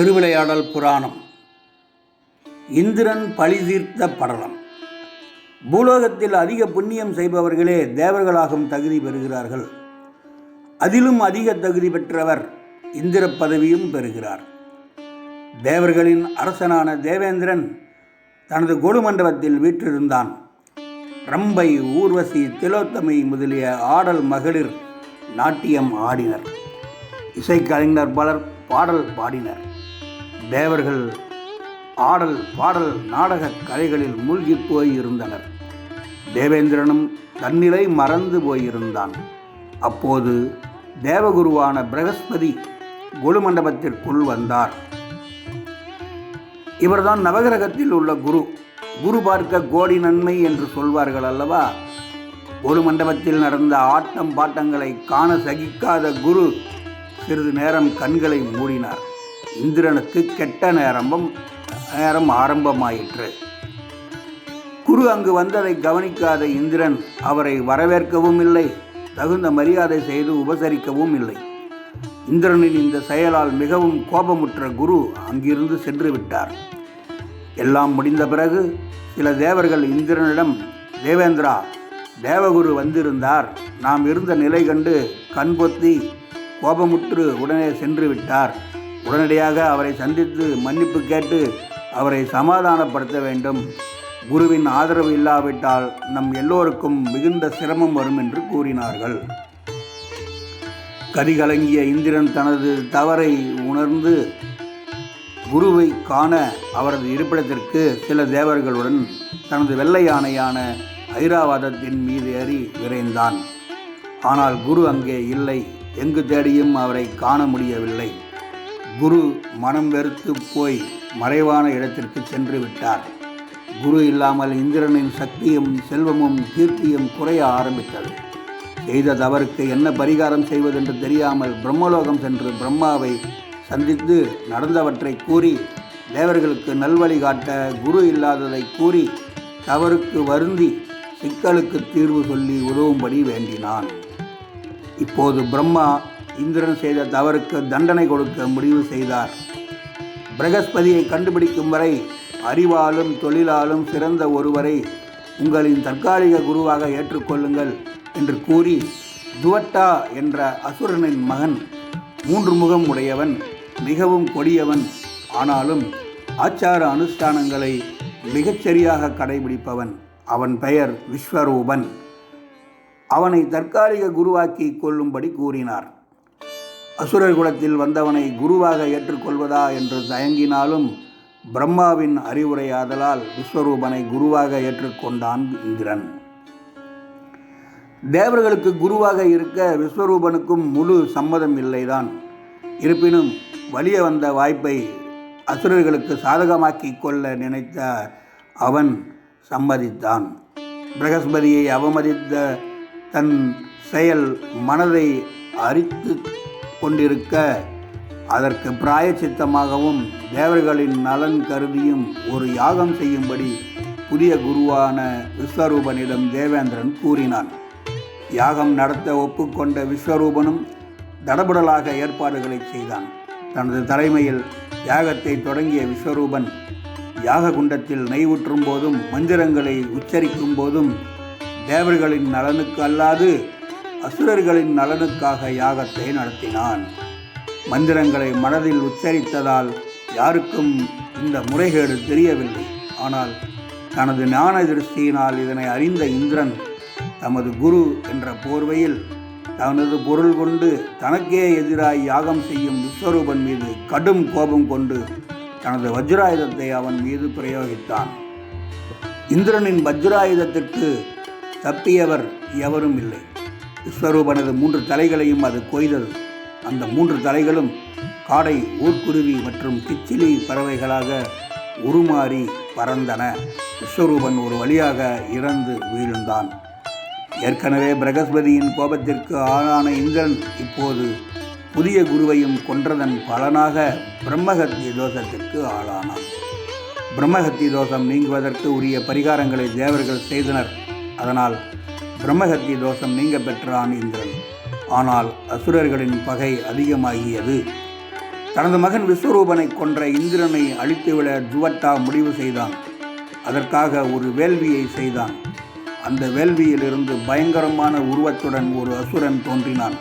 திருவிளையாடல் புராணம். இந்திரன் பழி தீர்த்த படலம். பூலோகத்தில் அதிக புண்ணியம் செய்பவர்களே தேவர்களாகும் தகுதி பெறுகிறார்கள். அதிலும் அதிக தகுதி பெற்றவர் இந்திர பதவியும் பெறுகிறார். தேவர்களின் அரசனான தேவேந்திரன் தனது கொலுமண்டபத்தில் வீற்றிருந்தான். ரம்பை ஊர்வசி திலோத்தமை முதலிய ஆடல் மகளிர் நாட்டியம் ஆடினர். இசைக்கலைஞர் பலர் பாடல் பாடினர். தேவர்கள் ஆடல் பாடல் நாடகக் கலைகளில் மூழ்கிப் போயிருந்தனர். தேவேந்திரனும் தன்னிலை மறந்து போயிருந்தான். அப்போது தேவகுருவான பிரகஸ்பதி கொலுமண்டபத்திற்குள் வந்தார். இவர்தான் நவகிரகத்தில் உள்ள குரு. குரு பார்க்க கோடி நன்மை என்று சொல்வார்கள் அல்லவா? ஒரு மண்டபத்தில் நடந்த ஆட்டம் பாட்டங்களை காண சகிக்காத குரு சிறிது நேரம் கண்களை மூடினார். இந்திரனுக்கு கெட்ட நேரமும் நேரம் ஆரம்பமாயிற்று. குரு அங்கு வந்ததை கவனிக்காத இந்திரன் அவரை வரவேற்கவும் இல்லை தகுந்த மரியாதை செய்து உபசரிக்கவும் இல்லை. இந்திரனின் இந்த செயலால் மிகவும் கோபமுற்ற குரு அங்கிருந்து சென்று விட்டார். எல்லாம் முடிந்த பிறகு சில தேவர்கள் இந்திரனிடம் தேவேந்திரா தேவகுரு வந்திருந்தார். நாம் இருந்த நிலை கண்டு கண்பொத்தி கோபமுற்று உடனே சென்று விட்டார். உடனடியாக அவரை சந்தித்து மன்னிப்பு கேட்டு அவரை சமாதானப்படுத்த வேண்டும். குருவின் ஆதரவு இல்லாவிட்டால் நம் எல்லோருக்கும் மிகுந்த சிரமம் வரும் என்று கூறினார்கள். கதிகலங்கிய இந்திரன் தனது தவறை உணர்ந்து குருவை காண அவரது இருப்பிடத்திற்கு சில தேவர்களுடன் தனது வெள்ளை யானையான ஐராவதத்தின் மீது ஏறி விரைந்தான். ஆனால் குரு அங்கே இல்லை. எங்கு தேடியும் அவரை காண முடியவில்லை. குரு மனம் வெறுத்து போய் மறைவான இடத்திற்கு சென்று விட்டார். குரு இல்லாமல் இந்திரனின் சக்தியும் செல்வமும் கீர்த்தியும் குறைய ஆரம்பித்தது. செய்த தவறுக்கு என்ன பரிகாரம் செய்வதென்று தெரியாமல் பிரம்மலோகம் சென்று பிரம்மாவை சந்தித்து நடந்தவற்றை கூறி தேவர்களுக்கு நல்வழி காட்ட குரு இல்லாததை கூறி தவறுக்கு வருந்தி சிக்கலுக்கு தீர்வு சொல்லி உதவும்படி வேண்டினான். இப்போது பிரம்மா இந்திரன் செய்த தவறுக்கு தண்டனை கொடுக்க முடிவு செய்தார். பிரகஸ்பதியை கண்டுபிடிக்கும் வரை அறிவாலும் தொழிலாலும் சிறந்த ஒருவரை உங்களின் தற்காலிக குருவாக ஏற்றுக்கொள்ளுங்கள் என்று கூறி துவட்டா என்ற அசுரனின் மகன் மூன்று முகம் உடையவன் மிகவும் கொடியவன் ஆனாலும் ஆச்சார அனுஷ்டானங்களை மிகச்சரியாக கடைபிடிப்பவன். அவன் பெயர் விஸ்வரூபன். அவனை தற்காலிக குருவாக்கி கொள்ளும்படி கூறினார். அசுரர் குலத்தில் வந்தவனை குருவாக ஏற்றுக்கொள்வதா என்று தயங்கினாலும் பிரம்மாவின் அறிவுரையாதலால் விஸ்வரூபனை குருவாக ஏற்றுக்கொண்டான் இந்திரன். தேவர்களுக்கு குருவாக இருக்க விஸ்வரூபனுக்கும் முழு சம்மதம் இல்லைதான். இருப்பினும் வலிய வந்த வாய்ப்பை அசுரர்களுக்கு சாதகமாக்கி கொள்ள நினைத்த அவன் சம்மதித்தான். பிரகஸ்பதியை அவமதித்த தன் செயல் மனதை அரித்து கொண்டிருக்க அதற்கு பிராயச்சித்தமாகவும் தேவர்களின் நலன் கருதியும் ஒரு யாகம் செய்யும்படி புதிய குருவான விஸ்வரூபனிடம் தேவேந்திரன் கூறினான். யாகம் நடத்த ஒப்புக்கொண்ட விஸ்வரூபனும் தடபுடலாக ஏற்பாடுகளை செய்தான். தனது தலைமையில் யாகத்தை தொடங்கிய விஸ்வரூபன் யாக குண்டத்தில் நெய் ஊற்றும் போதும் மந்திரங்களை உச்சரிக்கும் போதும் தேவர்களின் நலனுக்கு அல்லாது அசுரர்களின் நலனுக்காக யாகத்தை நடத்தினான். மந்திரங்களை மனதில் உச்சரித்ததால் யாருக்கும் இந்த முறைகேடு தெரியவில்லை. ஆனால் தனது ஞான திருஷ்டியினால் இதனை அறிந்த இந்திரன் தமது குரு என்ற போர்வையில் தனது பொருள் கொண்டு தனக்கே எதிராய் யாகம் செய்யும் விஸ்வரூபன் மீது கடும் கோபம் கொண்டு தனது வஜ்ராயுதத்தை அவன் மீது பிரயோகித்தான். இந்திரனின் வஜ்ராயுதத்திற்கு தப்பியவர் எவரும் இல்லை. விஸ்வரூபனது மூன்று தலைகளையும் அது கொய்தது. அந்த மூன்று தலைகளும் காடை ஊர்க்குருவி மற்றும் கிச்சிலி பறவைகளாக உருமாறி பறந்தன. விஸ்வரூபன் ஒரு வழியாக இறந்து வீழ்ந்தான் ஏற்கனவே பிரகஸ்பதியின் கோபத்திற்கு ஆளான இந்திரன் இப்போது புதிய குருவையும் கொன்றதன் பலனாக பிரம்மகத்தி தோஷத்திற்கு ஆளானான். பிரம்மஹத்தி தோஷம் நீங்குவதற்கு உரிய பரிகாரங்களை தேவர்கள் செய்தனர். அதனால் பிரம்மஹத்தி தோஷம் நீங்க பெற்றான் இந்திரன். ஆனால் அசுரர்களின் பகை அதிகமாகியது. தனது மகன் விஸ்வரூபனை கொன்ற இந்திரனை அழித்துவிட ஜுவட்டா முடிவு செய்தான். அதற்காக ஒரு வேள்வியை செய்தான். அந்த வேள்வியிலிருந்து பயங்கரமான உருவத்துடன் ஒரு அசுரன் தோன்றினான்.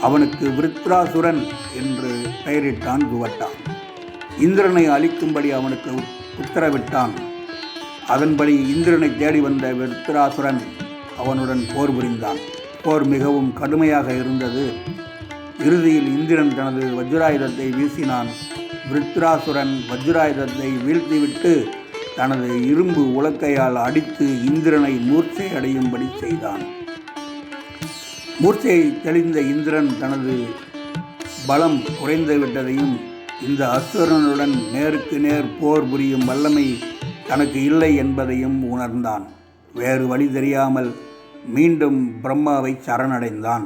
அவனுக்கு விருத்ராசுரன் என்று பெயரிட்டான் ஜுவட்டா. இந்திரனை அழிக்கும்படி அவனுக்கு உத்தரவிட்டான். அதன்படி இந்திரனை தேடி வந்த விருத்ராசுரன் அவனுடன் போர் புரிந்தான். போர் மிகவும் கடுமையாக இருந்தது. இறுதியில் இந்திரன் தனது வஜ்ராயுதத்தை வீசினான். விருத்ராசுரன் வஜ்ராயுதத்தை வீழ்த்திவிட்டு தனது இரும்பு உலக்கையால் அடித்து இந்திரனை மூர்ச்சை அடையும்படி செய்தான். மூர்ச்சையை தெளிந்த இந்திரன் தனது பலம் குறைந்து விட்டதையும் இந்த அசுரனுடன் நேருக்கு நேர் போர் புரியும் வல்லமை தனக்கு இல்லை என்பதையும் உணர்ந்தான். வேறு வழி தெரியாமல் மீண்டும் பிரம்மாவை சரணடைந்தான்.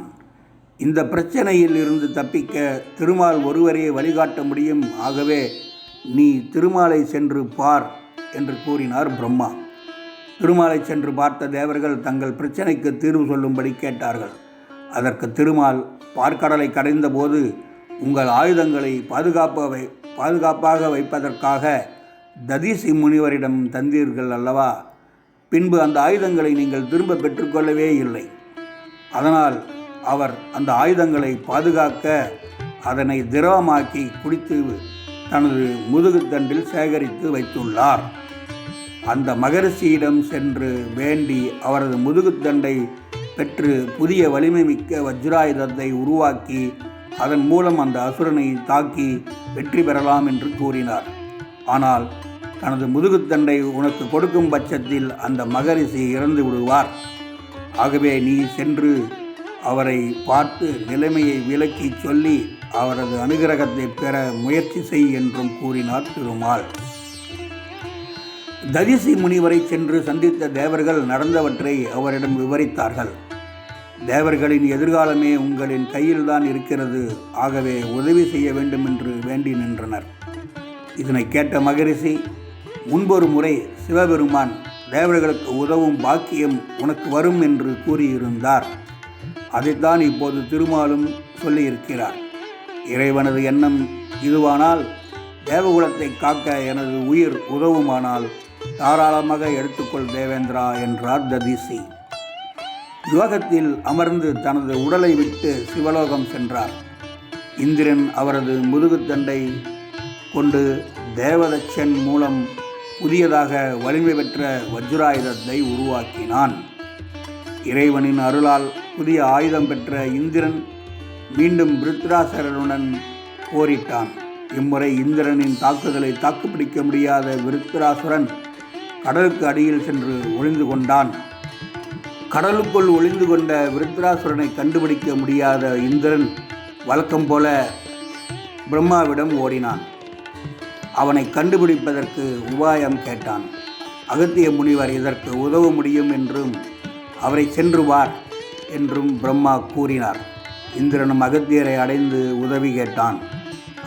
இந்த பிரச்சனையில் இருந்து தப்பிக்க திருமால் ஒருவரே வழிகாட்ட முடியும். ஆகவே நீ திருமாலை சென்று பார் என்று கூறினார் பிரம்மா. திருமாலை சென்று பார்த்த தேவர்கள் தங்கள் பிரச்சனைக்கு தீர்வு சொல்லும்படி கேட்டார்கள். அதற்கு திருமால் பார்க்கடலை கடைந்தபோது உங்கள் ஆயுதங்களை பாதுகாப்ப வை பாதுகாப்பாக வைப்பதற்காக ததிசி முனிவரிடம் தந்தீர்கள் அல்லவா? பின்பு அந்த ஆயுதங்களை நீங்கள் திரும்ப பெற்றுக்கொள்ளவே இல்லை. அதனால் அவர் அந்த ஆயுதங்களை பாதுகாக்க அதனை திரவமாக்கி குடித்து தனது முதுகுத்தண்டில் சேகரித்து வைத்துள்ளார். அந்த மகரிஷியிடம் சென்று வேண்டி அவரது முதுகுத்தண்டை பெற்று புதிய வலிமை மிக்க வஜ்ராயுதத்தை உருவாக்கி அதன் மூலம் அந்த அசுரனை தாக்கி வெற்றி பெறலாம் என்று கூறினார். ஆனால் தனது முதுகுத்தண்டை உனக்கு கொடுக்கும் பட்சத்தில் அந்த மகரிஷி இறந்து விடுவார். ஆகவே நீ சென்று அவரை பார்த்து நிலைமையை விளக்கி சொல்லி அவரது அனுகிரகத்தை பெற முயற்சி செய் என்றும் கூறினார் திருமால். ததிசி முனிவரை சென்று சந்தித்த தேவர்கள் நடந்தவற்றை அவரிடம் விவரித்தார்கள். தேவர்களின் எதிர்காலமே உங்களின் கையில்தான் இருக்கிறது. ஆகவே உதவி செய்ய வேண்டும் என்று வேண்டி நின்றனர். இதனை கேட்ட மகரிஷி முன்பொரு முறை சிவபெருமான் தேவர்களுக்கு உதவும் பாக்கியம் உனக்கு வரும் என்று கூறியிருந்தார். அதைத்தான் இப்போது திருமாலும் சொல்லியிருக்கிறார். இறைவனது எண்ணம் இதுவானால் தேவகுலத்தை காக்க எனது உயிர் உதவுமானால் தாராளமாக எடுத்துக்கொள் தேவேந்திரா என்றார் ததிசி. யோகத்தில் அமர்ந்து தனது உடலை விட்டு சிவலோகம் சென்றார். இந்திரன் அவரது முதுகுத்தண்டை கொண்டு தேவதச்சன் மூலம் புதியதாக வலிமை பெற்ற வஜ்ராயுதத்தை உருவாக்கினான். இறைவனின் அருளால் புதிய ஆயுதம் பெற்ற இந்திரன் மீண்டும் விருத்ராசரனுடன் போரிட்டான். இம்முறை இந்திரனின் தாக்குதலை தாக்குப்பிடிக்க முடியாத விருத்ராசுரன் கடலுக்கு அடியில் சென்று ஒளிந்து கொண்டான். கடலுக்குள் ஒளிந்து கொண்ட விருத்ராசுரனை கண்டுபிடிக்க முடியாத இந்திரன் வழக்கம் போல பிரம்மாவிடம் ஓடினான். அவனை கண்டுபிடிப்பதற்கு உபாயம் கேட்டான். அகத்திய முனிவர் இதற்கு உதவ முடியும் என்றும் அவரை சென்று வார் என்றும் பிரம்மா கூறினார். இந்திரனும் அகத்தியரை அடைந்து உதவி கேட்டான்.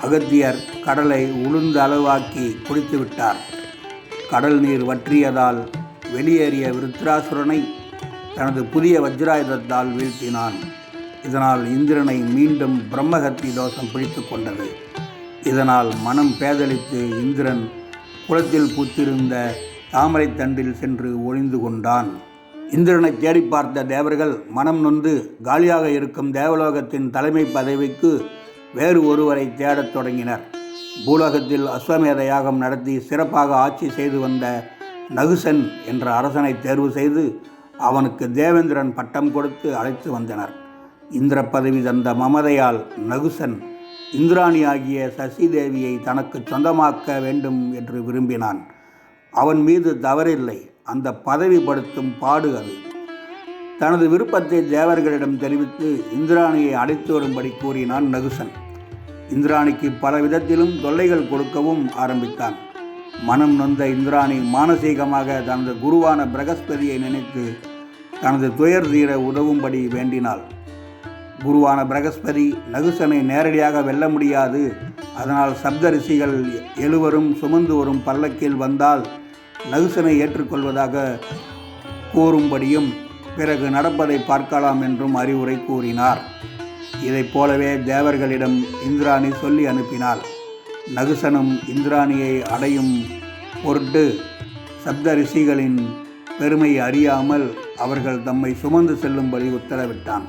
அகத்தியர் கடலை உளுந்து அளவாக்கி குடித்து விட்டார். கடல் நீர் வற்றியதால் வெளியேறிய விருத்ராசுரனை தனது புதிய வஜ்ராயுதத்தால் வீழ்த்தினான். இதனால் இந்திரனை மீண்டும் பிரம்மகத்தி தோஷம் பிடித்து கொண்டது. இதனால் மனம் பேதலித்து இந்திரன் குளத்தில் பூத்திருந்த தாமரை தண்டில் சென்று ஒளிந்து கொண்டான். இந்திரனை தேடி பார்த்த தேவர்கள் மனம் நொந்து காலியாக இருக்கும் தேவலோகத்தின் தலைமை பதவிக்கு வேறு ஒருவரை தேடத் தொடங்கினர். பூலோகத்தில் அஸ்வமேத யாகம் நடத்தி சிறப்பாக ஆட்சி செய்து வந்த நகுசன் என்ற அரசனை தேர்வு செய்து அவனுக்கு தேவேந்திரன் பட்டம் கொடுத்து அழைத்து வந்தனர். இந்திர பதவி தந்த மமதையால் நகுசன் இந்திராணி ஆகிய சசிதேவியை தனக்கு சொந்தமாக்க வேண்டும் என்று விரும்பினான். அவன் மீது தவறில்லை. அந்த பதவிப்படுத்தும் பாடு அது. தனது விருப்பத்தை தேவர்களிடம் தெரிவித்து இந்திராணியை அழைத்து வரும்படி கூறினான் நகுசன். இந்திராணிக்கு பல விதத்திலும் தொல்லைகள் கொடுக்கவும் ஆரம்பித்தான். மனம் நொந்த இந்திராணி மானசீகமாக தனது குருவான பிரகஸ்பதியை நினைத்து தனது துயர் தீர உதவும்படி வேண்டினாள். குருவான பிரகஸ்பதி நகுசனை நேரடியாக வெல்ல முடியாது. அதனால் சப்த ரிஷிகள் எழுவரும் சுமந்து வரும் பல்லக்கில் வந்தால் நகுசனை ஏற்றுக்கொள்வதாக கூறும்படியும் பிறகு நடப்பதை பார்க்கலாம் என்றும் அறிவுரை கூறினார். இதைப் போலவே தேவர்களிடம் இந்திராணி சொல்லி அனுப்பினாள். நகுசனும் இந்திராணியை அடையும் பொருட்டு சப்த ரிஷிகளின் பெருமை அறியாமல் அவர்கள் தம்மை சுமந்து செல்லும்படி உத்தரவிட்டான்.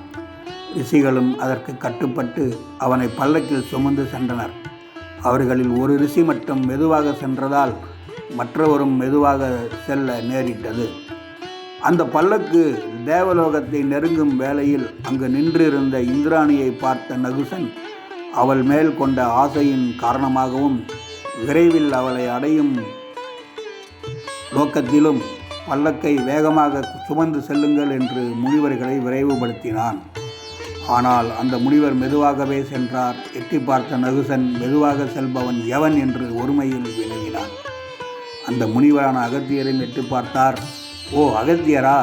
ரிஷிகளும் அதற்கு கட்டுப்பட்டு அவனை பல்லக்கில் சுமந்து சென்றனர். அவர்களில் ஒரு ரிஷி மட்டும் மெதுவாக சென்றதால் மற்றவரும் மெதுவாக செல்ல நேரிட்டது. அந்த பல்லக்கு தேவலோகத்தை நெருங்கும் வேளையில் அங்கு நின்றிருந்த இந்திராணியை பார்த்த நகுசன் அவள் மேல் கொண்ட ஆசையின் காரணமாகவும் விரைவில் அவளை அடையும் நோக்கத்திலும் பல்லக்கை வேகமாக சுமந்து செல்லுங்கள் என்று முனிவர்களை விரைவுபடுத்தினான். ஆனால் அந்த முனிவர் மெதுவாகவே சென்றார். எட்டி பார்த்த நகுசன் மெதுவாக செல்பவன் எவன் என்று ஒருமையில் விளங்கினான் அந்த முனிவரான அகத்தியரை எட்டி பார்த்தார். ஓ அகத்தியரா?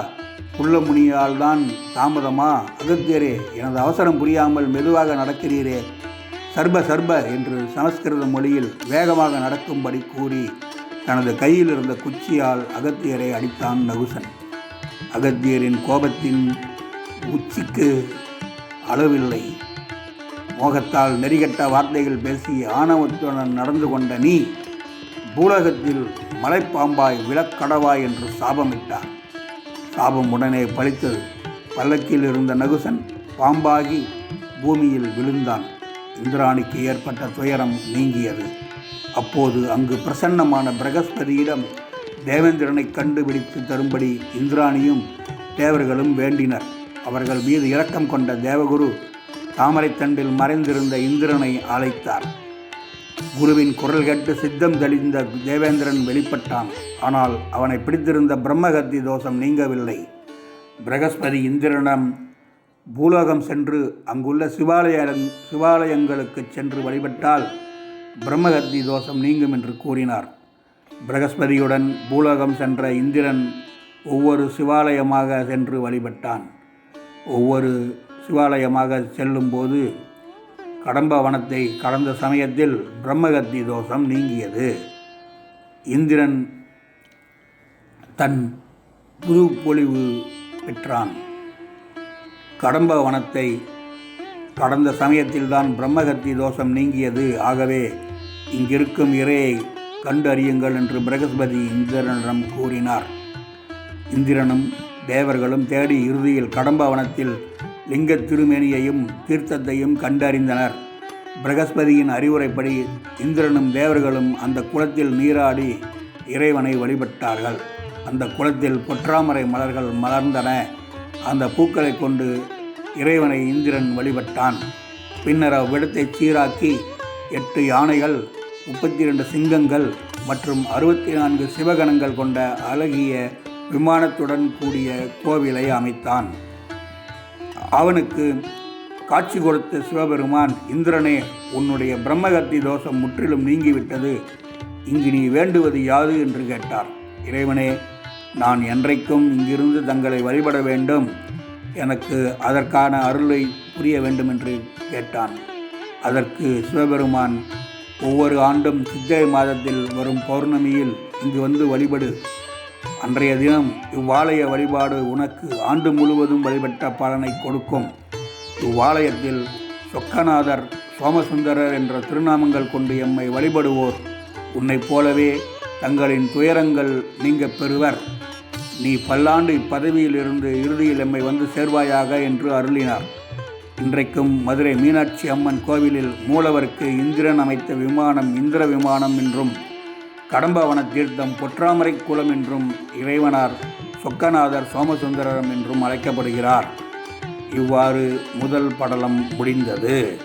புள்ள முனியால் தான் தாமதமா? அகத்தியரே எனது அவசரம் புரியாமல் மெதுவாக நடக்கிறீரே. சர்ப சர்ப என்று சமஸ்கிருத மொழியில் வேகமாக நடக்கும்படி கூறி தனது கையில் இருந்த குச்சியால் அகத்தியரை அடித்தான் நகுசன். அகத்தியரின் கோபத்தின் உச்சிக்கு அளவில்லை. மோகத்தால் நெறிகட்ட வார்த்தைகள் பேசி ஆணவத்துடன் நடந்து கொண்ட நீ பூலகத்தில் மலைப்பாம்பாய் விளக்கடவாய் என்று சாபமிட்டார். சாபம் உடனே பழித்தது. பல்லக்கில் இருந்த நகுசன் பாம்பாகி பூமியில் விழுந்தான். இந்திராணிக்கு ஏற்பட்ட துயரம் நீங்கியது. அப்போது அங்கு பிரசன்னமான பிரகஸ்பதியிடம் தேவேந்திரனை கண்டுபிடித்து தரும்படி இந்திராணியும் தேவர்களும் வேண்டினர். அவர்கள் மீது இரக்கம் கொண்ட தேவகுரு தாமரைத்தண்டில் மறைந்திருந்த இந்திரனை அழைத்தார். குருவின் குரல் கேட்டு சித்தம் தெளிந்த தேவேந்திரன் வெளிப்பட்டான். ஆனால் அவனை பிடித்திருந்த பிரம்மகத்தி தோஷம் நீங்கவில்லை. பிரகஸ்பதி இந்திரனிடம் பூலோகம் சென்று அங்குள்ள சிவாலய சிவாலயங்களுக்கு சென்று வழிபட்டால் பிரம்மகத்தி தோஷம் நீங்கும் என்று கூறினார். பிரகஸ்பதியுடன் பூலோகம் சென்ற இந்திரன் ஒவ்வொரு சிவாலயமாக சென்று வழிபட்டான். ஒவ்வொரு சிவாலயமாக செல்லும்போது கடம்ப வனத்தை கடந்த சமயத்தில் பிரம்மகத்தி தோஷம் நீங்கியது. இந்திரன் தன் புது பொலிவு பெற்றான். கடம்ப வனத்தை கடந்த சமயத்தில்தான் பிரம்மகத்தி தோஷம் நீங்கியது. ஆகவே இங்கிருக்கும் இறையை கண்டறியுங்கள் என்று பிரகஸ்பதி இந்திரனிடம் கூறினார். இந்திரனும் தேவர்களும் தேடி இறுதியில் கடம்பவனத்தில் லிங்க திருமேனியையும் தீர்த்தத்தையும் கண்டறிந்தனர். பிரகஸ்பதியின் அறிவுரைப்படி இந்திரனும் தேவர்களும் அந்த குளத்தில் நீராடி இறைவனை வழிபட்டார்கள். அந்த குளத்தில் பொற்றாமரை மலர்கள் மலர்ந்தன. அந்த பூக்களை கொண்டு இறைவனை இந்திரன் வழிபட்டான். பின்னர் அவ்விடத்தை சீராக்கி எட்டு யானைகள் முப்பத்தி இரண்டு சிங்கங்கள் மற்றும் அறுபத்தி நான்கு சிவகணங்கள் கொண்ட அழகிய விமானத்துடன் கூடிய கோவிலை அமைத்தான். அவனுக்கு காட்சி கொடுத்த சிவபெருமான் இந்திரனே உன்னுடைய பிரம்மகத்தி தோஷம் முற்றிலும் நீங்கிவிட்டது. இங்கு நீ வேண்டுவது யாது என்று கேட்டார். இறைவனே நான் என்றைக்கும் இங்கிருந்து தங்களை வழிபட வேண்டும். எனக்கு அதற்கான அருளை புரிய வேண்டும் என்று கேட்டான். அதற்கு சிவபெருமான் ஒவ்வொரு ஆண்டும் சித்திரை மாதத்தில் வரும் பௌர்ணமியில் இங்கு வந்து வழிபடு. அன்றைய தினம் இவ்வாலய வழிபாடு உனக்கு ஆண்டு முழுவதும் வழிபட்ட பலனை கொடுக்கும். இவ்வாலயத்தில் சொக்கநாதர் சோமசுந்தரர் என்ற திருநாமங்கள் கொண்டு எம்மை வழிபடுவோர். உன்னைப் போலவே தங்களின் துயரங்கள் நீங்க பெறுவர். நீ பல்லாண்டு இப்பதவியில் இருந்து இறுதியில் எம்மை வந்து சேர்வாயாக என்று அருளினார். இன்றைக்கும் மதுரை மீனாட்சி அம்மன் கோவிலில் மூலவருக்கு இந்திரன் அமைத்த விமானம் இந்திர விமானம் என்றும் கடம்பவன தீர்த்தம் பொற்றாமரை குளம் என்றும் இறைவனார் சொக்கநாதர் சோமசுந்தரம் என்றும் அழைக்கப்படுகிறார். இவ்வாறு முதல் படலம் முடிந்தது.